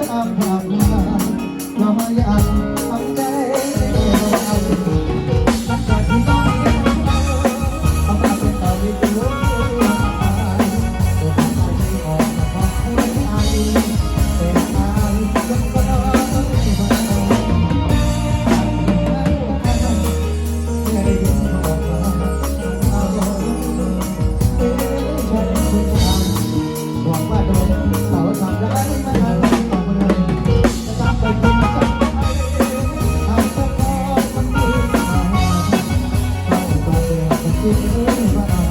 I'm 그대와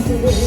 I'm